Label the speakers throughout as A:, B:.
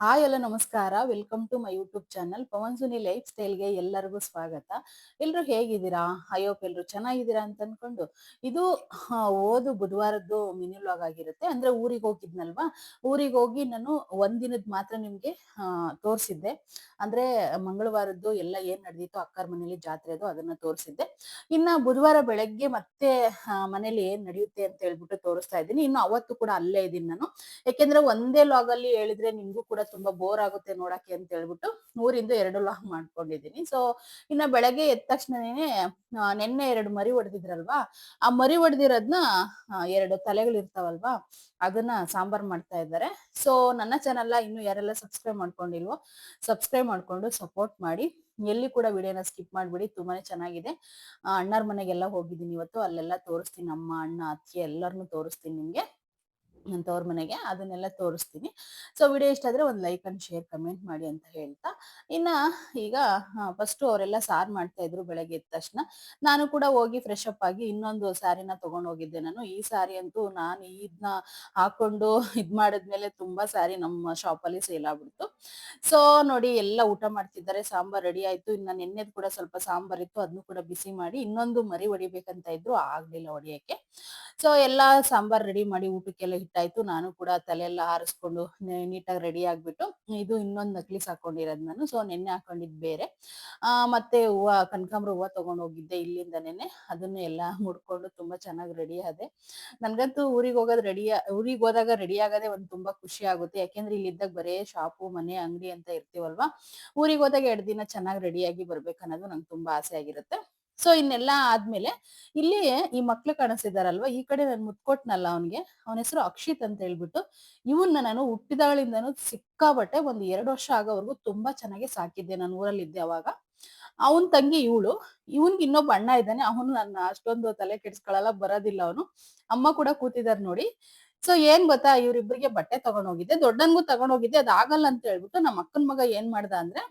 A: Hi ಎಲ್ಲ ನಮಸ್ಕಾರ. Welcome to my YouTube channel Pavan Suni life ಸ್ಟೈಲ್ಗೆ ಎಲ್ಲರಿಗೂ ಸ್ವಾಗತ. ಎಲ್ಲರೂ ಹೇಗಿದ್ದೀರಾ? ಅಯ್ಯೋಪ್ ಎಲ್ಲರೂ ಚೆನ್ನಾಗಿದ್ದೀರಾ ಅಂತ ಅನ್ಕೊಂಡು. ಇದು ಓದು ಬುಧವಾರದ್ದು ಮಿನಿ ವ್ಲಾಗ್ ಆಗಿರುತ್ತೆ. ಅಂದ್ರೆ ಊರಿಗೆ ಹೋಗಿದ್ನಲ್ವಾ? ಊರಿಗೆ ಹೋಗಿ ನಾನು ಒಂದಿನದ ಮಾತ್ರ ನಿಮ್ಗೆ ತೋರಿಸಿದ್ದೆ. ಅಂದ್ರೆ ಮಂಗಳವಾರದ್ದು ಎಲ್ಲ ಏನ್ ನಡೆದಿತ್ತು ಅಕ್ಕರ ಮನೇಲಿ ಜಾತ್ರೆ ಅದು ಅದನ್ನ ತೋರಿಸಿದ್ದೆ. ಇನ್ನ ಬುಧವಾರ ಬೆಳಗ್ಗೆ ಮತ್ತೆ ಮನೇಲಿ ಏನ್ ನಡೆಯುತ್ತೆ ಅಂತ ಹೇಳ್ಬಿಟ್ಟು ತೋರಿಸ್ತಾ ಇದ್ದೀನಿ. ಇನ್ನು ಅವತ್ತು ಕೂಡ ಅಲ್ಲೇ ಇದ್ದೀನಿ ನಾನು. ಯಾಕೆಂದ್ರೆ ಒಂದೇ ಲಾಗ್ ಅಲ್ಲಿ ಹೇಳಿದ್ರೆ ನಿಮ್ಗೂ ಕೂಡ ತುಂಬಾ ಬೋರ್ ಆಗುತ್ತೆ ನೋಡಕ್ಕೆ ಅಂತ ಹೇಳ್ಬಿಟ್ಟು ಊರಿಂದ ಎರಡು ಲಾಗ್ ಮಾಡ್ಕೊಂಡಿದ್ದೀನಿ. ಸೊ ಇನ್ನ ಬೆಳಗ್ಗೆ ಎದ್ದ ತಕ್ಷಣನೇ ನಿನ್ನೆ ಎರಡು ಮರಿ ಹೊಡೆದಿದ್ರಲ್ವಾ ಆ ಮರಿ ಹೊಡೆದಿರೋದ್ನ ಎರಡು ತಲೆಗಳು ಇರ್ತಾವಲ್ವಾ? ಅದನ್ನ ಸಾಂಬಾರ್ ಮಾಡ್ತಾ ಇದ್ದಾರೆ. ಸೊ ನನ್ನ ಚಾನಲ್ ಇನ್ನು ಯಾರೆಲ್ಲ ಸಬ್ಸ್ಕ್ರೈಬ್ ಮಾಡ್ಕೊಂಡಿಲ್ವೋ ಸಬ್ಸ್ಕ್ರೈಬ್ ಮಾಡ್ಕೊಂಡು ಸಪೋರ್ಟ್ ಮಾಡಿ. ಎಲ್ಲಿ ಕೂಡ ವಿಡಿಯೋನ ಸ್ಕಿಪ್ ಮಾಡ್ಬಿಡಿ, ತುಂಬಾನೇ ಚೆನ್ನಾಗಿದೆ. ಅಣ್ಣರ ಮನೆಗೆಲ್ಲ ಹೋಗಿದ್ದೀನಿ ಇವತ್ತು. ಅಲ್ಲೆಲ್ಲ ತೋರಿಸ್ತೀನಿ ನಮ್ಮ ಅಣ್ಣ, ಅತ್ತೆ ಎಲ್ಲರನ್ನು ತೋರಿಸ್ತೀನಿ ನಿಮ್ಗೆ. ತವ್ರ ಮನೆಗೆ ಅದನ್ನೆಲ್ಲ ತೋರಿಸ್ತೀನಿ. ಸೊ ವಿಡಿಯೋ ಇಷ್ಟ ಆದ್ರೆ ಒಂದು ಲೈಕ್ ಅಂಡ್ ಶೇರ್ ಕಮೆಂಟ್ ಮಾಡಿ ಅಂತ ಹೇಳ್ತಾ. ಇನ್ನ ಈಗ ಫಸ್ಟ್ ಅವರೆಲ್ಲ ಸಾರ್ ಮಾಡ್ತಾ ಇದ್ರು ಬೆಳಗ್ಗೆ ಎದ್ದ ತಕ್ಷಣ. ನಾನು ಕೂಡ ಹೋಗಿ ಫ್ರೆಶ್ ಅಪ್ ಆಗಿ ಇನ್ನೊಂದು ಸ್ಯಾರಿನ ತಗೊಂಡ್ ಹೋಗಿದ್ದೆ ನಾನು. ಈ ಸ್ಯಾರಿ ಅಂತೂ ನಾನು ಇದನ್ನ ಹಾಕೊಂಡು ಇದ್ ಮಾಡಿದ್ಮೇಲೆ ತುಂಬಾ ಸ್ಯಾರಿ ನಮ್ಮ ಶಾಪ್ ಅಲ್ಲಿ ಸೇಲ್ ಆಗ್ಬಿಡ್ತು. ಸೊ ನೋಡಿ ಎಲ್ಲ ಊಟ ಮಾಡ್ತಿದ್ದಾರೆ. ಸಾಂಬಾರ್ ರೆಡಿ ಆಯ್ತು. ಇನ್ನ ನೆನ್ನೆದ್ ಕೂಡ ಸ್ವಲ್ಪ ಸಾಂಬಾರ್ ಇತ್ತು. ಅದನ್ನು ಕೂಡ ಬಿಸಿ ಮಾಡಿ ಇನ್ನೊಂದು ಮರಿ ಹೊಡಿಬೇಕಂತ ಇದ್ರು. ಆಗ್ಲಿಲ್ಲ ಹೊಡಿಯಕ್ಕೆ. ಸೊ ಎಲ್ಲ ಸಾಂಬಾರ್ ರೆಡಿ ಮಾಡಿ ಊಟಕ್ಕೆಲ್ಲ ಹಿಟ್ಟಾಯ್ತು ನಾನು ಕೂಡ ತಲೆ ಎಲ್ಲ ಹಾರಿಸ್ಕೊಂಡು ನೀಟಾಗಿ ರೆಡಿ ಆಗ್ಬಿಟ್ಟು ಇದು ಇನ್ನೊಂದು ನಕ್ಲಿಸ್ ಹಾಕೊಂಡಿರೋದು ನಾನು. ಸೊ, ನೆನ್ನೆ ಹಾಕೊಂಡಿದ್ದು ಬೇರೆ. ಮತ್ತೆ ಹೂವು, ಕನಕಾಂಬ್ರ ಹೂವು ತಗೊಂಡ್ ಹೋಗಿದ್ದೆ ಇಲ್ಲಿಂದ ನೆನ್ನೆ ಅದನ್ನು ಎಲ್ಲ ಮುಡ್ಕೊಂಡು ತುಂಬಾ ಚೆನ್ನಾಗಿ ರೆಡಿ ಆದೆ. ನನ್ಗಂತೂ ಊರಿಗೆ ಹೋಗೋದು ರೆಡಿ ಊರಿಗೆ ಹೋದಾಗ ರೆಡಿ ಆಗೋದೇ ಒಂದು ತುಂಬಾ ಖುಷಿ ಆಗುತ್ತೆ. ಯಾಕೆಂದ್ರೆ ಇಲ್ಲಿದ್ದಾಗ ಬರೇ ಶಾಪು, ಮನೆ, ಅಂಗಡಿ ಅಂತ ಇರ್ತೀವಲ್ವಾ? ಊರಿಗೆ ಹೋದಾಗ ಎರಡು ದಿನ ಚೆನ್ನಾಗಿ ರೆಡಿಯಾಗಿ ಬರ್ಬೇಕನ್ನೋದು ನಂಗೆ ತುಂಬಾ ಆಸೆ ಆಗಿರುತ್ತೆ. ಸೊ, ಇನ್ನೆಲ್ಲ ಆದ್ಮೇಲೆ ಇಲ್ಲಿ ಈ ಮಕ್ಳು ಕಾಣಿಸ್ತಿದಾರಲ್ವಾ ಈ ಕಡೆ ನಾನು ಮುತ್ಕೊಟ್ನಲ್ಲ ಅವನ್ಗೆ. ಅವನ ಹೆಸರು ಅಕ್ಷಿತ್ ಅಂತ ಹೇಳ್ಬಿಟ್ಟು. ಇವನ್ನ ನಾನು ಹುಟ್ಟಿದಾಗಳಿಂದನೂ ಸಿಕ್ಕಾಬಟ್ಟೆ ಒಂದ್ ಎರಡು ವರ್ಷ ಆಗೋವರೆಗೂ ತುಂಬಾ ಚೆನ್ನಾಗಿ ಸಾಕಿದ್ದೆ ನಾನು ಊರಲ್ಲಿದ್ದೆ ಅವಾಗ. ಅವನ್ ತಂಗಿ ಇವಳು. ಇವನ್ಗೆ ಇನ್ನೊಬ್ಬ ಅಣ್ಣ ಇದ್ದಾನೆ. ಅವನು ನನ್ನ ಅಷ್ಟೊಂದು ತಲೆ ಕೆಡ್ಸ್ಕೊಳಲ್ಲ, ಬರೋದಿಲ್ಲ ಅವನು. ಅಮ್ಮ ಕೂಡ ಕೂತಿದಾರ್ ನೋಡಿ. ಸೊ, ಏನ್ ಗೊತ್ತಾ? ಇವ್ರಿಬ್ರಿಗೆ ಬಟ್ಟೆ ತಗೊಂಡೋಗಿದ್ದೆ. ದೊಡ್ಡನ್ಗೂ ತಗೊಂಡ್ ಹೋಗಿದ್ದೆ ಅದಾಗಲ್ಲ ಅಂತ ಹೇಳ್ಬಿಟ್ಟು ನಮ್ಮ ಅಕ್ಕನ ಮಗ ಏನ್ ಮಾಡ್ದ ಅಂದ್ರೆ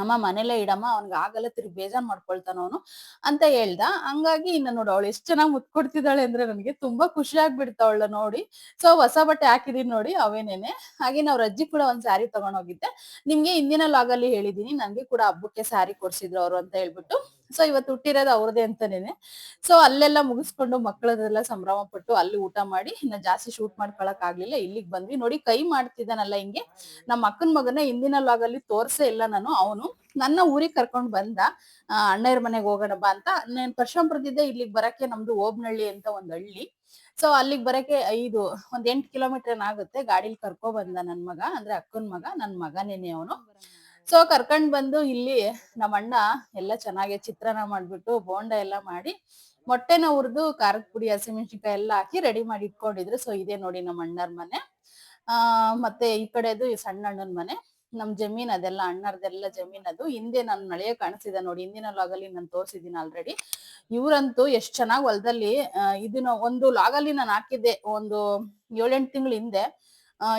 A: ಅಮ್ಮ ಮನೇಲೇ ಇಡಮ್ಮ ಅವ್ನಿಗೆ ಆಗಲ್ಲ ತಿರ್ಗಿ ಬೇಜಾರ್ ಮಾಡ್ಕೊಳ್ತಾನ ಅವನು ಅಂತ ಹೇಳ್ದ. ಹಂಗಾಗಿ ಇನ್ನ ನೋಡು ಅವಳು ಎಷ್ಟು ಚೆನ್ನಾಗಿ ಮುತ್ಕೊಡ್ತಿದ್ದಾಳೆ ಅಂದ್ರೆ ನನಗೆ ತುಂಬಾ ಖುಷಿ ಆಗ್ಬಿಡ್ತ ಅವಳ ನೋಡಿ. ಸೊ ಹೊಸ ಬಟ್ಟೆ ಹಾಕಿದೀನಿ ನೋಡಿ ಅವೇನೇನೆ. ಹಾಗೆ ನಾವ್ ರಜ್ಜಿ ಕೂಡ ಒಂದ್ ಸ್ಯಾರಿ ತಗೊಂಡೋಗಿದ್ದೆ ನಿಮ್ಗೆ ಹಿಂದಿನ ಲಾಗಲ್ಲಿ ಹೇಳಿದೀನಿ. ನನ್ಗೆ ಕೂಡ ಹಬ್ಬಕ್ಕೆ ಸ್ಯಾರಿ ಕೊಡ್ಸಿದ್ರು ಅವ್ರು ಅಂತ ಹೇಳ್ಬಿಟ್ಟು. ಸೊ ಇವತ್ತು ಹುಟ್ಟಿರೋದು ಅವ್ರದೇ ಅಂತಾನೇನೆ. ಸೊ ಅಲ್ಲೆಲ್ಲ ಮುಗಿಸ್ಕೊಂಡು ಮಕ್ಕಳದೆಲ್ಲ ಸಂಭ್ರಮ ಪಟ್ಟು ಅಲ್ಲಿ ಊಟ ಮಾಡಿ ಇನ್ನ ಜಾಸ್ತಿ ಶೂಟ್ ಮಾಡ್ಕೊಳಕ್ ಆಗ್ಲಿಲ್ಲ. ಇಲ್ಲಿಗೆ ಬಂದ್ವಿ. ನೋಡಿ ಕೈ ಮಾಡ್ತಿದ್ದಾನಲ್ಲ ಹಿಂಗೆ. ನಮ್ಮ ಅಕ್ಕನ ಮಗನ ಹಿಂದಿನ ಲಾಗ್ ಅಲ್ಲಿ ತೋರ್ಸೇ ಇಲ್ಲ ನಾನು. ಅವನು ನನ್ನ ಊರಿಗೆ ಕರ್ಕೊಂಡ್ ಬಂದ ಆ, ಅಣ್ಣಯ್ಯರ ಮನೆಗೆ ಹೋಗೋಣ ಬಾ ಅಂತ. ನಾನು ಪರಶುರಾಮಪುರದಿಂದ ಇಲ್ಲಿಗೆ ಬರಕ್ಕೆ ನಮ್ದು ಓಬ್ನಳ್ಳಿ ಅಂತ ಒಂದ್ ಹಳ್ಳಿ. ಸೊ ಅಲ್ಲಿಗೆ ಬರಕ್ಕೆ ಐದು ಒಂದ್ ಎಂಟ್ ಕಿಲೋಮೀಟರ್ ಏನಾಗುತ್ತೆ ಗಾಡಿಲಿ ಕರ್ಕೊ ಬಂದ ನನ್ ಮಗ. ಅಂದ್ರೆ ಅಕ್ಕನ ಮಗ. ನನ್ ಮಗನೇನೆ ಅವನು. ಸೊ ಕರ್ಕೊಂಡ್ ಬಂದು ಇಲ್ಲಿ ನಮ್ಮ ಅಣ್ಣ ಎಲ್ಲ ಚೆನ್ನಾಗಿ ಚಿತ್ರಾನ್ನ ಮಾಡ್ಬಿಟ್ಟು ಬೋಂಡ ಎಲ್ಲ ಮಾಡಿ ಮೊಟ್ಟೆನ ಹುರಿದು ಖಾರದ ಪುಡಿ, ಹಸಿಮೆಣಸಿನ್ಕಾಯಿ ಎಲ್ಲ ಹಾಕಿ ರೆಡಿ ಮಾಡಿ ಇಟ್ಕೊಂಡಿದ್ರು. ಸೊ ಇದೆ ನೋಡಿ ನಮ್ಮ ಅಣ್ಣರ ಮನೆ. ಆ, ಮತ್ತೆ ಈ ಕಡೆದು ಸಣ್ಣ ಅಣ್ಣನ ಮನೆ. ನಮ್ ಜಮೀನ್ ಅದೆಲ್ಲ, ಅಣ್ಣರ್ದೆಲ್ಲ ಜಮೀನ್ ಅದು. ಹಿಂದೆ ನನ್ ನಳೆಯ ಕಾಣಿಸಿದೆ ನೋಡಿ. ಹಿಂದಿನ ಲಾಗಲ್ಲಿ ನಾನು ತೋರಿಸಿದ್ದೀನಿ ಆಲ್ರೆಡಿ ಇವ್ರಂತೂ ಎಷ್ಟ್ ಚೆನ್ನಾಗ್ ಹೊಲದಲ್ಲಿ ಇದನ್ನ ಒಂದು ಲಾಗಲ್ಲಿ ನಾನು ಹಾಕಿದ್ದೆ ಒಂದು ಏಳೆಂಟು ತಿಂಗಳ ಹಿಂದೆ.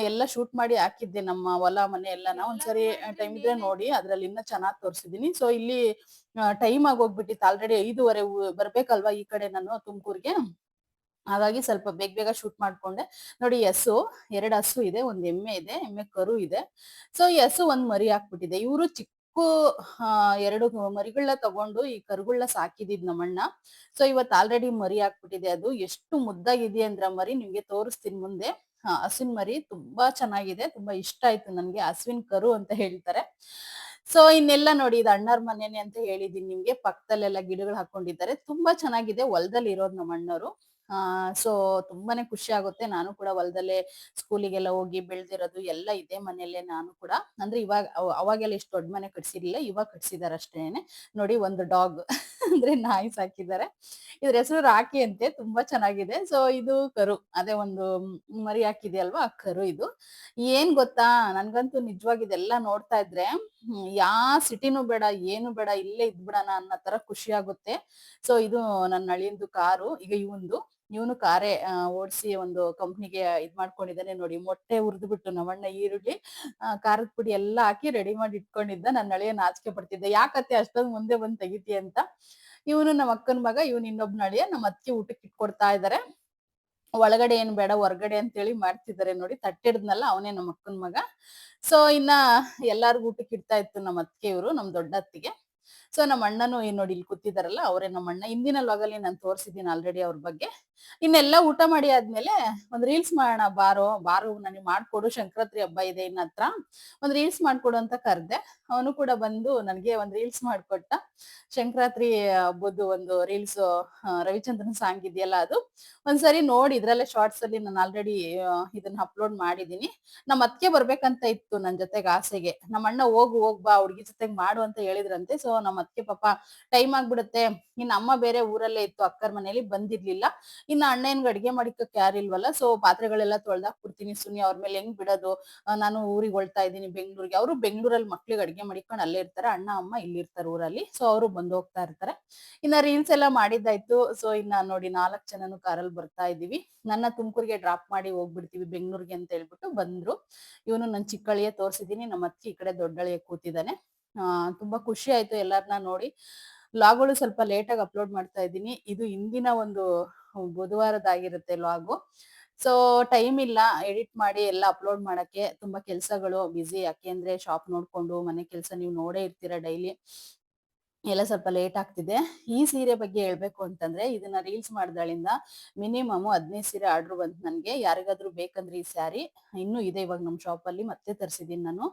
A: ಎಲ್ಲ ಶೂಟ್ ಮಾಡಿ ಹಾಕಿದ್ದೆ ನಮ್ಮ ಹೊಲ, ಮನೆ ಎಲ್ಲಾನ ಒಂದ್ಸರಿ ಟೈಮ್ ಇದ್ರೆ ನೋಡಿ, ಅದ್ರಲ್ಲಿ ಇನ್ನ ಚೆನ್ನಾಗಿ ತೋರಿಸಿದೀನಿ. ಸೊ ಇಲ್ಲಿ ಟೈಮ್ ಆಗೋಗ್ಬಿಟ್ಟಿತ್ತು ಆಲ್ರೆಡಿ ಐದುವರೆ ಬರ್ಬೇಕಲ್ವಾ ಈ ಕಡೆ ನಾನು, ತುಮಕೂರ್ಗೆ? ಹಾಗಾಗಿ ಸ್ವಲ್ಪ ಬೇಗ ಬೇಗ ಶೂಟ್ ಮಾಡ್ಕೊಂಡೆ. ನೋಡಿ, ಹಸು, ಎರಡು ಹಸು ಇದೆ, ಒಂದ್ ಎಮ್ಮೆ ಇದೆ, ಎಮ್ಮೆ ಕರು ಇದೆ. ಸೊ ಈ ಹಸು ಒಂದ್ ಮರಿ ಹಾಕ್ಬಿಟ್ಟಿದೆ. ಇವರು ಚಿಕ್ಕ ಎರಡು ಮರಿಗಳನ್ನ ತಗೊಂಡು ಈ ಕರುಗಳನ್ನ ಸಾಕಿದಿದ್ ನಮ್ಮಣ್ಣ. ಸೊ ಇವತ್ ಆಲ್ರೆಡಿ ಮರಿ ಹಾಕ್ಬಿಟ್ಟಿದೆ ಅದು. ಎಷ್ಟು ಮುದ್ದಾಗಿದೆ ಅಂದ್ರ ಮರಿ ನಿಮ್ಗೆ ತೋರಿಸ್ತೀನಿ ಮುಂದೆ. ಹಸುವಿನ ಮರಿ ತುಂಬಾ ಚೆನ್ನಾಗಿದೆ, ತುಂಬಾ ಇಷ್ಟ ಆಯ್ತು ನನ್ಗೆ ಹಸುವಿನ ಕರು ಅಂತ ಹೇಳ್ತಾರೆ. ಸೊ ಇನ್ನೆಲ್ಲ ನೋಡಿ ಇದು ಅಣ್ಣರ ಮನೇನೆ ಅಂತ ಹೇಳಿದೀನಿ ನಿಮ್ಗೆ. ಪಕ್ಕದಲ್ಲೆಲ್ಲ ಗಿಡಗಳು ಹಾಕೊಂಡಿದ್ದಾರೆ. ತುಂಬಾ ಚೆನ್ನಾಗಿದೆ. ಹೊಲದಲ್ಲಿ ಇರೋದು ನಮ್ಮ ಅಣ್ಣವರು ಆ ಸೊ ತುಂಬಾನೇ ಖುಷಿ ಆಗುತ್ತೆ. ನಾನು ಕೂಡ ಹೊಲದಲ್ಲೇ ಸ್ಕೂಲಿಗೆಲ್ಲ ಹೋಗಿ ಬೆಳ್ದಿರೋದು ಎಲ್ಲ ಇದೆ ಮನೆಯಲ್ಲೇ ನಾನು ಕೂಡ. ಅಂದ್ರೆ ಇವಾಗ ಅವಾಗೆಲ್ಲ ಇಷ್ಟು ದೊಡ್ಡ ಮನೆ ಕಟ್ಸಿರ್ಲಿಲ್ಲ, ಇವಾಗ ಕಟ್ಸಿದಾರೆ ಅಷ್ಟೇನೆ. ನೋಡಿ ಒಂದು ಡಾಗ್ ಅಂದ್ರೆ ನಾಯಿ ಸಾಕಿದ್ದಾರೆ. ಇದ್ರ ಹೆಸರು ರಾಕಿ ಅಂತೆ, ತುಂಬಾ ಚೆನ್ನಾಗಿದೆ. ಸೊ ಇದು ಕರು, ಅದೇ ಒಂದು ಮರಿ ಹಾಕಿದೆ ಅಲ್ವಾ ಕರು ಇದು. ಏನ್ ಗೊತ್ತಾ, ನನ್ಗಂತೂ ನಿಜವಾಗಿ ಇದೆಲ್ಲ ನೋಡ್ತಾ ಇದ್ರೆ ಯಾ ಸಿಟಿನೂ ಬೇಡ, ಏನು ಬೇಡ, ಇಲ್ಲೇ ಇದ್ಬಿಡಣ ಅನ್ನೋ ತರ ಖುಷಿ ಆಗುತ್ತೆ. ಸೊ ಇದು ನನ್ನ ಅಳಿಯಂದು ಕಾರು, ಈಗ ಇವಂದು. ಇವನು ಕಾರೆ ಓಡಿಸಿ ಒಂದು ಕಂಪ್ನಿಗೆ ಇದ್ ಮಾಡ್ಕೊಂಡಿದ್ದಾನೆ ನೋಡಿ, ಮೊಟ್ಟೆ ಉರಿದು ಬಿಟ್ಟು ನಮ್ಮಣ್ಣ ಈರುಳ್ಳಿ ಖಾರದ ಪುಡಿ ಎಲ್ಲ ಹಾಕಿ ರೆಡಿ ಮಾಡಿ ಇಟ್ಕೊಂಡಿದ್ದ ನನ್ನ ಅಳಿಯ ನಾಚಿಕೆ ಪಡ್ತಿದ್ದೆ. ಯಾಕತ್ತೆ ಅಷ್ಟೊಂದು ಮುಂದೆ ಬಂದ್ ತೆಗಿತಿ ಅಂತ. ಇವನು ನಮ್ಮ ಅಕ್ಕನ ಮಗ, ಇವನು ಇನ್ನೊಬ್ನ ಅಳಿಯ ನಮ್ಮ ಅತ್ತಿಗೆ ಊಟಕ್ಕೆ ಇಟ್ಕೊಡ್ತಾ ಇದಾರೆ. ಒಳಗಡೆ ಏನ್ ಬೇಡ, ಹೊರಗಡೆ ಅಂತೇಳಿ ಮಾಡ್ತಿದ್ದಾರೆ ನೋಡಿ ತಟ್ಟಿಡ್ದ್ನಲ್ಲ ಅವನೇ ನಮ್ಮ ಅಕ್ಕನ ಮಗ. ಸೊ ಇನ್ನ ಎಲ್ಲಾರ್ಗು ಊಟಕ್ಕೆ ಇಡ್ತಾ ಇತ್ತು ನಮ್ಮ ಅತ್ತಿಗೆ ಇವರು, ನಮ್ ದೊಡ್ಡ ಅತ್ತಿಗೆ. ಸೊ ನಮ್ಮ ಅಣ್ಣನು ಏನ್ ನೋಡಿ ಇಲ್ಲಿ ಕೂತಿದಾರಲ್ಲ, ಅವರೇ ನಮ್ಮ ಅಣ್ಣ. ಹಿಂದಿನ ಲಾಗಲ್ಲಿ ನಾನು ತೋರಿಸಿದ್ದೀನಿ ಆಲ್ರೆಡಿ ಅವ್ರ ಬಗ್ಗೆ. ಇನ್ನೆಲ್ಲ ಊಟ ಮಾಡಿ ಆದ್ಮೇಲೆ ಒಂದ್ ರೀಲ್ಸ್ ಮಾಡೋಣ, ಬಾರೋ, ಬಾರು, ನನಗೆ ಮಾಡ್ಕೊಡು ಸಂಕ್ರಾಂತಿ ಹಬ್ಬ ಇದೆ ಇನ್ನ ಹತ್ರ. ಒಂದ್ ರೀಲ್ಸ್ ಮಾಡ್ಕೊಡು ಅಂತ ಕರೆದೆ. ಅವನು ಕೂಡ ಬಂದು ನನಗೆ ಒಂದ್ ರೀಲ್ಸ್ ಮಾಡ್ಕೊಟ್ಟ. ಶಂಕರಾತ್ರಿ ಹಬ್ಬದ್ದು ಒಂದು ರೀಲ್ಸ್ ರವಿಚಂದ್ರನ್ ಸಾಂಗ್ ಇದೆಯಲ್ಲ ಅದು. ಒಂದ್ಸರಿ ನೋಡಿ, ಇದ್ರಲ್ಲೇ ಶಾರ್ಟ್ಸ್ ಅಲ್ಲಿ ನಾನು ಆಲ್ರೆಡಿ ಇದನ್ನ ಅಪ್ಲೋಡ್ ಮಾಡಿದೀನಿ. ನಮ್ಮ ಅತ್ತಿಗೆ ಬರ್ಬೇಕಂತ ಇತ್ತು ನನ್ ಜೊತೆಗೆ ಆಸೆಗೆ. ನಮ್ಮ ಅಣ್ಣ ಹೋಗು, ಹೋಗ್ ಬಾ, ಹುಡ್ಗಿ ಜೊತೆಗ್ ಮಾಡು ಅಂತ ಹೇಳಿದ್ರಂತೆ. ಸೊ ನಮ್ಮ ಅತ್ತಿಗೆ ಪಾಪ ಟೈಮ್ ಆಗ್ಬಿಡುತ್ತೆ. ಇನ್ನ ಅಮ್ಮ ಬೇರೆ ಊರಲ್ಲೇ ಇತ್ತು, ಅಕ್ಕರ್ ಮನೇಲಿ ಬಂದಿರ್ಲಿಲ್ಲ. ಇನ್ನ ಅಣ್ಣ ಏನ್ ಅಡ್ಗೆ ಮಾಡಿಕಕ್ ಯಾರಿಲ್ವಲ್ಲ ಸೊ ಪಾತ್ರೆಗಳೆಲ್ಲ ತೊಳ್ದಾಕ್ಬಿಡ್ತೀನಿ ಸುನಿ ಅವ್ರ ಮೇಲೆ ಹೆಂಗ್ ಬಿಡೋದು? ನಾನು ಊರಿಗೆ ಹೊಳ್ತಾ ಇದ್ದೀನಿ ಬೆಂಗಳೂರಿಗೆ. ಅವರು ಬೆಂಗಳೂರಲ್ಲಿ ಮಕ್ಳಿಗೆ ಅಡ್ಗೆ ಮಾಡಿಕೊಂಡು ಅಲ್ಲೇ ಇರ್ತಾರೆ, ಅಣ್ಣ, ಅಮ್ಮ ಇಲ್ಲಿ ಇರ್ತಾರೆ ಊರಲ್ಲಿ. ಸೊ ಅವರು ಬಂದು ಹೋಗ್ತಾ ಇರ್ತಾರೆ. ಇನ್ನ ರೀಲ್ಸ್ ಎಲ್ಲ ಮಾಡಿದ್ದಾಯ್ತು ಸೊ ಇನ್ನ ನೋಡಿ ನಾಲ್ಕ್ ಜನನು ಕಾರಲ್ಲಿ ಬರ್ತಾ ಇದೀವಿ ನನ್ನ ತುಮಕೂರಿಗೆ ಡ್ರಾಪ್ ಮಾಡಿ ಹೋಗ್ಬಿಡ್ತೀವಿ ಬೆಂಗಳೂರಿಗೆ ಅಂತ ಹೇಳ್ಬಿಟ್ಟು ಬಂದ್ರು. ಇವನು ನನ್ನ ಚಿಕ್ಕಳಿಯ ತೋರ್ಸಿದೀನಿ, ನಮ್ಮ ಅತ್ತಿ ಈ ಕಡೆ ದೊಡ್ಡಳಿಯ ಕೂತಿದ್ದಾನೆ. ತುಂಬಾ ಖುಷಿ ಆಯ್ತು ಎಲ್ಲರನ್ನ ನೋಡಿ. ಲಾಗ್ಗಳು ಸ್ವಲ್ಪ ಲೇಟ್ ಆಗಿ ಅಪ್ಲೋಡ್ ಮಾಡ್ತಾ ಇದ್ದೀನಿ. ಇದು ಇಂದಿನ ಒಂದು ಬುಧವಾರದಾಗಿರುತ್ತೆ ಲಾಗು. ಸೊ ಟೈಮ್ ಇಲ್ಲ. ಎಡಿಟ್ ಮಾಡಿ ಎಲ್ಲ ಅಪ್ಲೋಡ್ ಮಾಡಕ್ಕೆ ತುಂಬಾ ಕೆಲಸಗಳು ಬ್ಯುಸಿ ಯಾಕೆಂದ್ರೆ ಶಾಪ್ ನೋಡ್ಕೊಂಡು ಮನೆ ಕೆಲಸ ನೀವು ನೋಡೇ ಇರ್ತೀರಾ ಡೈಲಿ ಎಲ್ಲ ಸ್ವಲ್ಪ ಲೇಟ್ ಆಗ್ತಿದೆ. ಈ ಸೀರೆ ಬಗ್ಗೆ ಹೇಳ್ಬೇಕು ಅಂತಂದ್ರೆ, ಇದನ್ನ ರೀಲ್ಸ್ ಮಾಡ್ದಾಳಿಂದ ಮಿನಿಮಮ್ ಹದಿನೈದು ಸೀರೆ ಆರ್ಡರ್ ಬಂತು ನನಗೆ. ಯಾರಿಗಾದ್ರೂ ಬೇಕಂದ್ರೆ ಈ ಸ್ಯಾರಿ ಇನ್ನೂ ಇದೆ ಇವಾಗ ನಮ್ಮ ಶಾಪ್ ಅಲ್ಲಿ, ಮತ್ತೆ ತರಿಸಿದೀನಿ ನಾನು.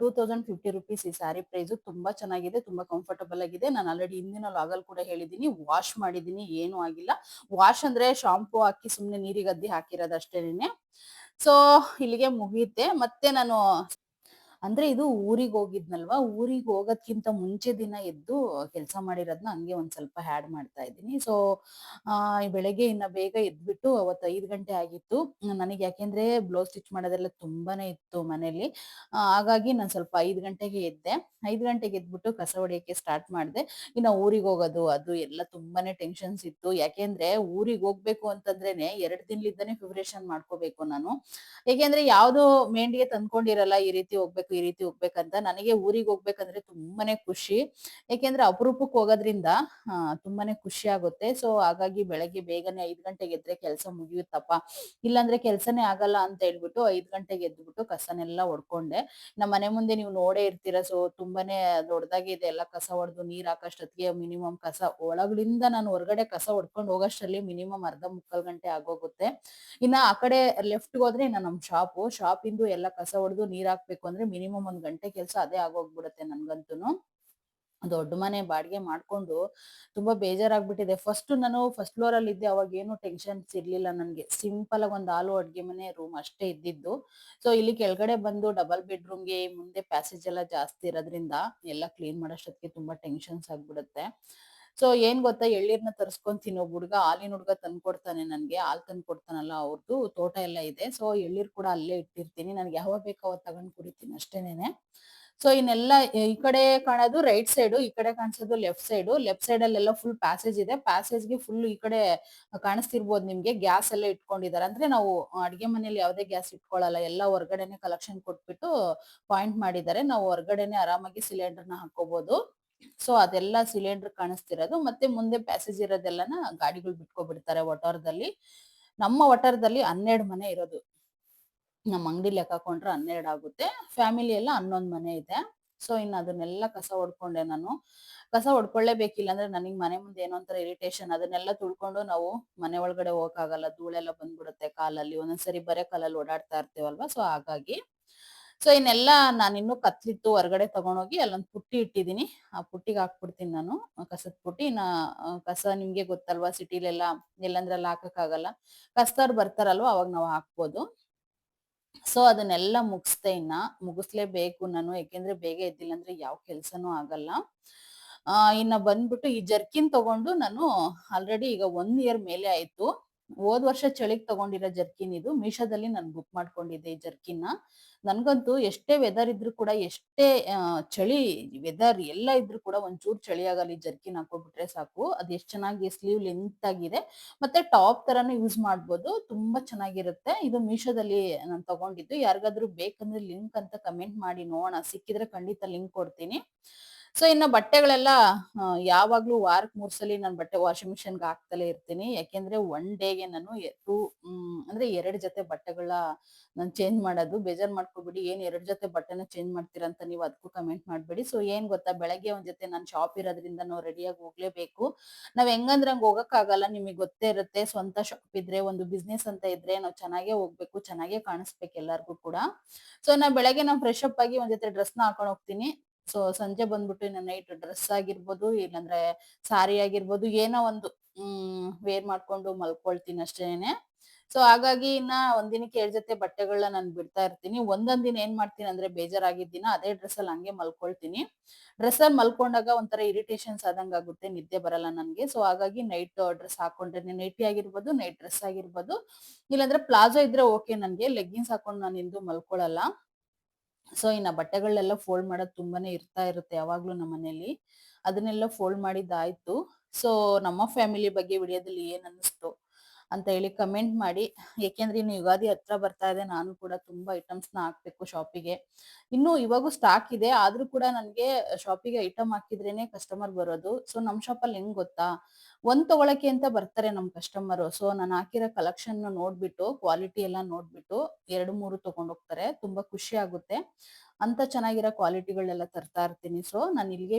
A: ಟೂ ತೌಸಂಡ್ ಫಿಫ್ಟಿ ರುಪೀಸ್ ಈ ಸ್ಯಾರಿ ಪ್ರೈಸ್ ತುಂಬಾ ಚೆನ್ನಾಗಿದೆ, ತುಂಬಾ ಕಂಫರ್ಟಬಲ್ ಆಗಿದೆ. ನಾನು ಆಲ್ರೆಡಿ ಹಿಂದಿನ ಲಾಗಲ್ ಕೂಡ ಹೇಳಿದೀನಿ. ವಾಶ್ ಮಾಡಿದ್ದೀನಿ ಏನೂ ಆಗಿಲ್ಲ. ವಾಶ್ ಅಂದ್ರೆ ಶಾಂಪೂ ಹಾಕಿ ಸುಮ್ನೆ ನೀರಿಗೆ ಅದ್ದಿ ಸೊ ಇಲ್ಲಿಗೆ ಮುಗಿಯುತ್ತೆ. ಮತ್ತೆ ನಾನು ಅಂದ್ರೆ ಇದು ಊರಿಗೆ ಹೋಗಿದ್ನಲ್ವಾ? ಊರಿಗೆ ಹೋಗೋದ್ಕಿಂತ ಮುಂಚೆ ದಿನ ಎದ್ದು ಕೆಲಸ ಮಾಡಿರೋದ್ನ ಹಂಗೆ ಒಂದ್ ಸ್ವಲ್ಪ ಹ್ಯಾಡ್ ಮಾಡ್ತಾ ಇದ್ದೀನಿ. ಸೊ ಆ ಬೆಳಗ್ಗೆ ಇನ್ನ ಬೇಗ ಎದ್ಬಿಟ್ಟು ಅವತ್ತು ಐದು ಗಂಟೆ ಆಗಿತ್ತು. ನನಗೆ ಯಾಕೆಂದ್ರೆ ಬ್ಲೌಸ್ ಸ್ಟಿಚ್ ಮಾಡೋದೆಲ್ಲ ತುಂಬಾನೇ ಇತ್ತು ಮನೇಲಿ. ಹಾಗಾಗಿ ನಾನು ಸ್ವಲ್ಪ ಐದು ಗಂಟೆಗೆ ಎದ್ದೆ. ಐದು ಗಂಟೆಗೆ ಎದ್ಬಿಟ್ಟು ಕಸ ಹೊಡಿಯಕ್ಕೆ ಸ್ಟಾರ್ಟ್ ಮಾಡಿದೆ. ಇನ್ನ ಊರಿಗೆ ಹೋಗೋದು, ಅದು ಎಲ್ಲ ತುಂಬಾನೇ ಟೆನ್ಷನ್ಸ್ ಇತ್ತು. ಯಾಕೆಂದ್ರೆ ಊರಿಗೆ ಹೋಗ್ಬೇಕು ಅಂತಂದ್ರೇನೆ ಎರಡ್ ದಿನಲಿಂದಾನೇ ಪ್ರಿಪರೇಷನ್ ಮಾಡ್ಕೋಬೇಕು ನಾನು. ಯಾಕೆಂದ್ರೆ ಯಾವ್ದು ಮೇಂಡಿಗೆ ತಂದ್ಕೊಂಡಿರಲ್ಲ ಈ ರೀತಿ ಹೋಗ್ಬೇಕು ಈ ರೀತಿ ಹೋಗ್ಬೇಕಂತ ನನಗೆ ಊರಿಗೆ ಹೋಗ್ಬೇಕಂದ್ರೆ ತುಂಬಾನೇ ಖುಷಿ. ಯಾಕೆಂದ್ರೆ ಅಪರೂಪಕ್ಕೆ ಹೋಗೋದ್ರಿಂದ ತುಂಬಾನೇ ಖುಷಿ ಆಗುತ್ತೆ. ಸೊ, ಹಾಗಾಗಿ ಬೆಳಗ್ಗೆ ಬೇಗನೆ ಐದ್ ಗಂಟೆಗೆ ಎದ್ರೆ ಕೆಲಸ ಮುಗಿಯುತ್ತಪ್ಪ. ಇಲ್ಲಾಂದ್ರೆ ಕೆಲಸನೇ ಆಗಲ್ಲ ಅಂತ ಹೇಳ್ಬಿಟ್ಟು ಐದ್ ಗಂಟೆಗೆ ಎದ್ಬಿಟ್ಟು ಕಸನೆಲ್ಲ ಹೊಡ್ಕೊಂಡೆ ನಮ್ಮ ಮನೆ ಮುಂದೆ ನೀವು ನೋಡೇ ಇರ್ತೀರ, ಸೊ, ತುಂಬಾನೇ ದೊಡ್ಡದಾಗಿದೆ ಎಲ್ಲ ಕಸ ಹೊಡೆದು ನೀರ್ ಹಾಕಷ್ಟೊತ್ತಿಗೆ ಮಿನಿಮಮ್ ಕಸ ಒಳಗಡೆಯಿಂದ ನಾನು ಹೊರಗಡೆ ಕಸ ಹೊಡ್ಕೊಂಡು ಹೋಗೋಷ್ಟರಲ್ಲಿ ಮಿನಿಮಮ್ ಅರ್ಧ ಮುಕ್ಕಾಲ್ ಗಂಟೆ ಆಗೋಗುತ್ತೆ. ಇನ್ನ ಆ ಕಡೆ ಲೆಫ್ಟ್ ಹೋದ್ರೆ ಇನ್ನ ನಮ್ ಶಾಪು. ಶಾಪ್ ಇಂದು ಎಲ್ಲ ಕಸ ಹೊಡೆದು ನೀರ್ ಹಾಕ್ಬೇಕು ಅಂದ್ರೆ ಮಿನಿಮಮ್ ಒಂದ್ ಗಂಟೆ ಕೆಲಸ ಅದೇ ಆಗೋಗ್ಬಿಡುತ್ತೆ ನನ್ಗಂತೂ ದೊಡ್ಡ ಮನೆ ಬಾಡಿಗೆ ಮಾಡ್ಕೊಂಡು ತುಂಬಾ ಬೇಜಾರಾಗ್ಬಿಟ್ಟಿದೆ. ಫಸ್ಟ್ ನಾನು ಫಸ್ಟ್ ಫ್ಲೋರ್ ಅಲ್ಲಿ ಇದ್ದೆ, ಅವಾಗ ಏನು ಟೆನ್ಷನ್ಸ್ ಇರ್ಲಿಲ್ಲ ನನ್ಗೆ. ಸಿಂಪಲ್ ಆಗಿ ಒಂದು ಆಲು ಅಡ್ಗೆ ಮನೆ ರೂಮ್ ಅಷ್ಟೇ ಇದ್ದಿದ್ದು. ಸೊ ಇಲ್ಲಿ ಕೆಳಗಡೆ ಬಂದು ಡಬಲ್ ಬೆಡ್ರೂಮ್ಗೆ ಮುಂದೆ ಪ್ಯಾಸೇಜ್ ಎಲ್ಲ ಜಾಸ್ತಿ ಇರೋದ್ರಿಂದ ಎಲ್ಲ ಕ್ಲೀನ್ ಮಾಡೋಷ್ಟೊತ್ತಿಗೆ ತುಂಬಾ ಟೆನ್ಷನ್ಸ್ ಆಗ್ಬಿಡುತ್ತೆ. ಸೊ ಏನ್ ಗೊತ್ತಾ ಎಳ್ಳೀರ್ನ ತರಿಸ್ಕೊಂಡ್ ತಿನ್ನೋ ಹುಡ್ಗ ಹಾಲಿನ ಹುಡ್ಗ ತಂದ್ಕೊಡ್ತಾನೆ ನನ್ಗೆ, ಹಾಲ್ ತಂದ್ಕೊಡ್ತಾನಲ್ಲ ಅವ್ರದ್ದು ತೋಟ ಎಲ್ಲ ಇದೆ. ಸೊ ಎಳ್ಳೀರ್ ಕೂಡ ಅಲ್ಲೇ ಇಟ್ಟಿರ್ತೀನಿ. ನನ್ಗೆ ಯಾವಾಗ ಬೇಕೋ ಅವಾಗ ತಗೊಂಡ್ ಕುಡಿತೀನಿ ಅಷ್ಟೇನೆ ಸೊ ಇನ್ನೆಲ್ಲ ಈ ಕಡೆ ಕಾಣೋದು ರೈಟ್ ಸೈಡು, ಈ ಕಡೆ ಕಾಣಿಸೋದು ಲೆಫ್ಟ್ ಸೈಡು. ಲೆಫ್ಟ್ ಸೈಡ್ ಅಲ್ಲೆಲ್ಲ ಫುಲ್ ಪ್ಯಾಸೇಜ್ ಇದೆ ಪ್ಯಾಸೇಜ್ಗೆ ಫುಲ್ ಈ ಕಡೆ ಕಾಣಿಸ್ತಿರ್ಬೋದು ನಿಮ್ಗೆ. ಗ್ಯಾಸ್ ಎಲ್ಲ ಇಟ್ಕೊಂಡಿದ್ದಾರೆ ಅಂದ್ರೆ ನಾವು ಅಡಿಗೆ ಮನೆಯಲ್ಲಿ ಯಾವುದೇ ಗ್ಯಾಸ್ ಇಟ್ಕೊಳ್ಳಲ್ಲ ಎಲ್ಲ ಹೊರ್ಗಡೆನೆ ಕಲೆಕ್ಷನ್ ಕೊಟ್ಬಿಟ್ಟು ಪಾಯಿಂಟ್ ಮಾಡಿದ್ದಾರೆ. ನಾವು ಹೊರ್ಗಡೆನೆ ಆರಾಮಾಗಿ ಸಿಲಿಂಡರ್ನ ಹಾಕೋಬಹುದು ಸೊ, ಅದೆಲ್ಲ ಸಿಲಿಂಡರ್ ಕಾಣಿಸ್ತಿರೋದು. ಮತ್ತೆ ಮುಂದೆ ಪ್ಯಾಸೇಜ್ ಇರೋದೆಲ್ಲನ ಗಾಡಿಗಳು ಬಿಟ್ಕೊಬಿಡ್ತಾರೆ ವಟಾರದಲ್ಲಿ ನಮ್ಮ ವಟಾರದಲ್ಲಿ ಹನ್ನೆರಡು ಮನೆ ಇರೋದು. ನಮ್ಮ ಅಂಗಡಿ ಲೆಕ್ಕ ಹಾಕೊಂಡ್ರೆ ಹನ್ನೆರಡು ಆಗುತ್ತೆ. ಫ್ಯಾಮಿಲಿ ಎಲ್ಲ ಹನ್ನೊಂದು ಮನೆ ಇದೆ. ಸೊ, ಇನ್ನು ಅದನ್ನೆಲ್ಲ ಕಸ ಹೊಡ್ಕೊಂಡೆ ನಾನು. ಕಸ ಹೊಡ್ಕೊಳ್ಳೇಬೇಕಿಲ್ಲ ಅಂದ್ರೆ ನನಗೆ ಮನೆ ಮುಂದೆ ಏನೋ ಒಂಥರ ಇರಿಟೇಷನ್, ಅದನ್ನೆಲ್ಲ ತುಳ್ಕೊಂಡು ನಾವು ಮನೆ ಒಳಗಡೆ ಹೋಗಕ್ಕಾಗಲ್ಲ. ಧೂಳೆಲ್ಲ ಬಂದ್ಬಿಡುತ್ತೆ ಕಾಲಲ್ಲಿ. ಒಂದೊಂದ್ಸರಿ ಬರೇ ಕಾಲಲ್ಲಿ ಓಡಾಡ್ತಾ ಇರ್ತೀವಲ್ವಾ? ಸೊ, ಹಾಗಾಗಿ ಸೊ ಇನ್ನೆಲ್ಲ ನಾನು ಇನ್ನೂ ಕತ್ಲಿತ್ತು ಹೊರಗಡೆ ತಗೊಂಡೋಗಿ ಅಲ್ಲೊಂದು ಪುಟ್ಟಿ ಇಟ್ಟಿದ್ದೀನಿ ಆ ಪುಟ್ಟಿಗೆ ಹಾಕ್ಬಿಡ್ತೀನಿ ನಾನು. ಕಸದ ಪುಟ್ಟಿ. ನಾ ಕಸ ನಿಮ್ಗೆ ಗೊತ್ತಲ್ವಾ, ಸಿಟಿಲೆಲ್ಲ ಎಲ್ಲಂದ್ರಲ್ಲಿ ಹಾಕಕ್ಕಾಗಲ್ಲ. ಕಸ್ತವ್ರು ಬರ್ತಾರಲ್ವ, ಅವಾಗ ನಾವು ಹಾಕ್ಬೋದು. ಸೊ ಅದನ್ನೆಲ್ಲ ಮುಗಿಸ್ದೆ ಇನ್ನ. ಮುಗಿಸ್ಲೇಬೇಕು ನಾನು ಯಾಕೆಂದ್ರೆ ಬೇಗ ಎದ್ದಿಲ್ಲ ಅಂದ್ರೆ ಯಾವ ಕೆಲ್ಸನೂ ಆಗಲ್ಲ. ಇನ್ನ ಬಂದ್ಬಿಟ್ಟು ಈ ಜರ್ಕಿನ್ ತಗೊಂಡು ನಾನು ಆಲ್ರೆಡಿ ಈಗ ಒನ್ ಇಯರ್ ಮೇಲೆ ಆಯ್ತು. ಹೋದ್ ವರ್ಷ ಚಳಿಗೆ ತಗೊಂಡಿರೋ ಜರ್ಕಿನ್ ಇದು. ಮೀಶೋದಲ್ಲಿ ನಾನು ಬುಕ್ ಮಾಡ್ಕೊಂಡಿದ್ದೆ ಈ ಜರ್ಕಿನ್ ನನಗಂತೂ ಎಷ್ಟೇ ವೆದರ್ ಇದ್ರು ಕೂಡ, ಎಷ್ಟೇ ಚಳಿ ವೆದರ್ ಎಲ್ಲ ಇದ್ರು ಕೂಡ ಒಂಚೂರು ಚಳಿ ಆಗಲ್ಲ ಈ ಜರ್ಕಿನ್ ಹಾಕೊಬಿಟ್ರೆ ಸಾಕು. ಅದು ಎಷ್ಟು ಚೆನ್ನಾಗಿ ಸ್ಲೀವ್ ಲೆಂತ್ ಆಗಿದೆ. ಮತ್ತೆ ಟಾಪ್ ತರಾನು ಯೂಸ್ ಮಾಡ್ಬೋದು. ತುಂಬಾ ಚೆನ್ನಾಗಿರುತ್ತೆ. ಇದು ಮೀಶೋದಲ್ಲಿ ನಾನು ತಗೊಂಡಿದ್ದು. ಯಾರಿಗಾದ್ರೂ ಬೇಕಂದ್ರೆ ಲಿಂಕ್ ಅಂತ ಕಮೆಂಟ್ ಮಾಡಿ ನೋಡೋಣ. ಸಿಕ್ಕಿದ್ರೆ ಖಂಡಿತ ಲಿಂಕ್ ಕೊಡ್ತೀನಿ. ಸೊ ಇನ್ನ ಬಟ್ಟೆಗಳೆಲ್ಲ ಯಾವಾಗ್ಲೂ ವಾರಕ್ ಮೂರ್ ಸಲಿ ನಾನು ಬಟ್ಟೆ ವಾಷಿಂಗ್ ಮಿಷನ್ಗೆ ಹಾಕ್ತಲೇ ಇರ್ತೀನಿ. ಯಾಕೆಂದ್ರೆ ಒನ್ ಡೇಗೆ ನಾನು ಟೂ ಅಂದ್ರೆ ಎರಡ್ ಜೊತೆ ಬಟ್ಟೆಗಳನ್ನ ನಾನು ಚೇಂಜ್ ಮಾಡೋದು. ಬೇಜಾರ್ ಮಾಡ್ಕೊಬಿಡಿ. ಏನ್ ಎರಡ್ ಜೊತೆ ಬಟ್ಟೆನ ಚೇಂಜ್ ಮಾಡ್ತೀರಾ ಅಂತ ನೀವು ಅದಕ್ಕೂ ಕಮೆಂಟ್ ಮಾಡ್ಬೇಡಿ. ಸೊ ಏನ್ ಗೊತ್ತಾ? ಬೆಳಗ್ಗೆ ಒಂದ್ ಜೊತೆ ನಾನು ಶಾಪ್ ಇರೋದ್ರಿಂದ ನಾವು ರೆಡಿಯಾಗಿ ಹೋಗ್ಲೇಬೇಕು. ನಾವ್ ಹೆಂಗಂದ್ರೆ ಹಂಗ ಹೋಗಕ್ಕಾಗಲ್ಲ. ನಿಮಗೆ ಗೊತ್ತೇ ಇರುತ್ತೆ. ಸ್ವಂತ ಶಾಪ್ ಇದ್ರೆ, ಒಂದು ಬಿಸ್ನೆಸ್ ಅಂತ ಇದ್ರೆ ನಾವು ಚೆನ್ನಾಗೇ ಹೋಗ್ಬೇಕು. ಚೆನ್ನಾಗೆ ಕಾಣಿಸ್ಬೇಕು ಎಲ್ಲಾರ್ಗೂ ಕೂಡ. ಸೊ ನಾ ಬೆಳಗ್ಗೆ ನಾನು ಫ್ರೆಶ್ ಅಪ್ ಆಗಿ ಒಂದ್ ಜೊತೆ ಡ್ರೆಸ್ನ ಹಾಕೊಂಡ್ ಹೋಗ್ತೀನಿ. ಸೊ ಸಂಜೆ ಬಂದ್ಬಿಟ್ಟು ಇನ್ನು ನೈಟ್ ಡ್ರೆಸ್ ಆಗಿರ್ಬೋದು, ಇಲ್ಲಾಂದ್ರೆ ಸಾರಿ ಆಗಿರ್ಬೋದು, ಏನೋ ಒಂದು, ಹ್ಮ್ ವೇರ್ ಮಾಡ್ಕೊಂಡು ಮಲ್ಕೊಳ್ತೀನಿ ಅಷ್ಟೇನೆ. ಸೊ ಹಾಗಾಗಿ ಇನ್ನ ಒಂದಿನಕ್ಕೆ ಎರಡ್ ಜೊತೆ ಬಟ್ಟೆಗಳನ್ನ ನಾನು ಬಿಡ್ತಾ ಇರ್ತೀನಿ. ಒಂದೊಂದ್ ದಿನ ಏನ್ ಮಾಡ್ತೀನಿ ಅಂದ್ರೆ ಬೇಜಾರಾಗಿದ್ದ ದಿನ ಅದೇ ಡ್ರೆಸ್ ಅಲ್ಲಿ ಹಂಗೆ ಮಲ್ಕೊಳ್ತೀನಿ. ಡ್ರೆಸ್ ಅಲ್ಲಿ ಮಲ್ಕೊಂಡಾಗ ಒಂಥರ ಇರಿಟೇಷನ್ಸ್ ಆದಂಗ ಆಗುತ್ತೆ, ನಿದ್ದೆ ಬರಲ್ಲ ನನ್ಗೆ. ಸೊ ಹಾಗಾಗಿ ನೈಟ್ ಡ್ರೆಸ್ ಹಾಕೊಂಡ್ರೆ ನೈಟಿ ಆಗಿರ್ಬೋದು ನೈಟ್ ಡ್ರೆಸ್ ಆಗಿರ್ಬೋದು. ಇಲ್ಲಾಂದ್ರೆ ಪ್ಲಾಜೋ ಇದ್ರೆ ಓಕೆ ನನ್ಗೆ. ಲೆಗ್ಗಿನ್ಸ್ ಹಾಕೊಂಡು ನಾನು ಇಂದು ಮಲ್ಕೊಳಲ್ಲ. ಸೊ ಇನ್ನ ಬಟ್ಟೆಗಳನ್ನೆಲ್ಲ ಫೋಲ್ಡ್ ಮಾಡೋದು ತುಂಬಾನೇ ಇರ್ತಾ ಇರುತ್ತೆ ಯಾವಾಗ್ಲೂ ನಮ್ಮ ಮನೇಲಿ. ಅದನ್ನೆಲ್ಲ ಫೋಲ್ಡ್ ಮಾಡಿದ್ದಾಯ್ತು. ಸೊ ನಮ್ಮ ಫ್ಯಾಮಿಲಿ ಬಗ್ಗೆ ವಿಡಿಯೋದಲ್ಲಿ ಏನ್ ಅನ್ನಿಸ್ತು? ಅಂತ ಹೇಳಿ ಕಮೆಂಟ್ ಮಾಡಿ. ಯಾಕೆಂದ್ರೆ ಇನ್ನು ಯುಗಾದಿ ಹತ್ರ ಬರ್ತಾ ಇದೆ, ನಾನು ಕೂಡ ತುಂಬಾ ಐಟಮ್ಸ್ನ ಹಾಕ್ಬೇಕು ಶಾಪಿಗೆ ಇನ್ನು ಇವಾಗೂ ಸ್ಟಾಕ್ ಇದೆ, ಆದ್ರೂ ಕೂಡ ನನ್ಗೆ ಶಾಪಿಗೆ ಐಟಮ್ ಹಾಕಿದ್ರೇನೆ ಕಸ್ಟಮರ್ ಬರೋದು. ಸೊ ನಮ್ ಅಲ್ಲಿ ಹೆಂಗ್ ಗೊತ್ತಾ? ಒಂದ್ ತಗೊಳಕ್ಕೆ ಅಂತ ಬರ್ತಾರೆ ನಮ್ ಕಸ್ಟಮರ್ ಸೊ ನಾನು ಹಾಕಿರೋ ಕಲೆಕ್ಷನ್ ನೋಡ್ಬಿಟ್ಟು ಕ್ವಾಲಿಟಿ ಎಲ್ಲ ನೋಡ್ಬಿಟ್ಟು ಎರಡು ಮೂರು ತಗೊಂಡೋಗ್ತಾರೆ ತುಂಬಾ ಖುಷಿ ಆಗುತ್ತೆ. ಅಂತ ಚೆನ್ನಾಗಿರೋ ಕ್ವಾಲಿಟಿಗಳೆಲ್ಲ ತರ್ತಾ ಇರ್ತೀನಿ. ಸೊ ನಾನು ಇಲ್ಲಿಗೆ